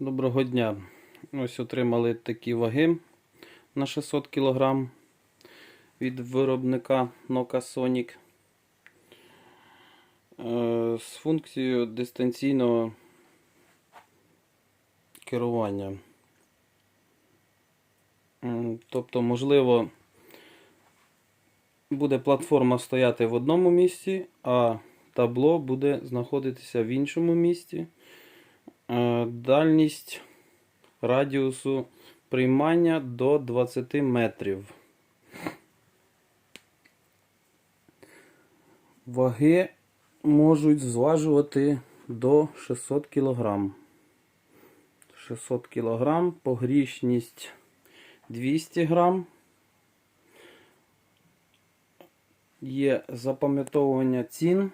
Доброго дня. Ось отримали такі ваги на 600 кг від виробника Noka Sonic Е, з функцією дистанційного керування. Тобто, можливо, буде платформа стояти в одному місці, а табло буде знаходитися в іншому місці. Е, Дальність радіусу приймання до 20 метрів. Ваги можуть зважувати до 600 кг. 600 кг, погрішність 200 грам. Є запам'ятовування цін,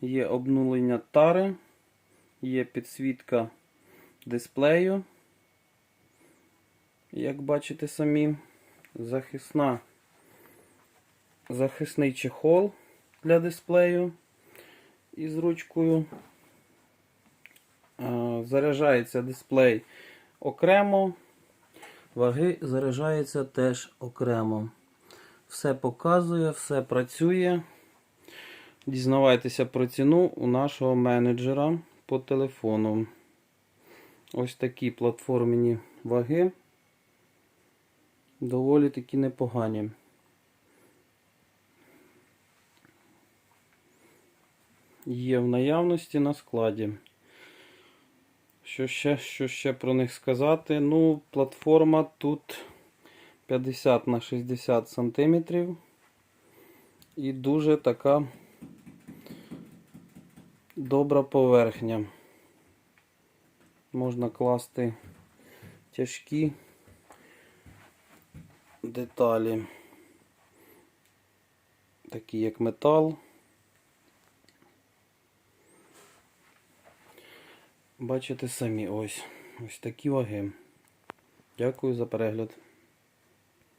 є обнулення тари, є підсвітка дисплею, як бачите самі, захисна, захисний чехол для дисплею із ручкою. Заряджається дисплей окремо, ваги заряджаються теж окремо. Все показує, все працює. Дізнавайтеся про ціну у нашого менеджера по телефону. Ось такі платформені ваги. Доволі таки непогані. Є в наявності на складі. Що ще, що ще про них сказати? Ну, платформа тут 50 на 60 сантиметрів. І дуже така добра поверхня. Можна класти тяжкі деталі, такі як метал. Бачите самі ось ось такі ваги. Дякую за перегляд.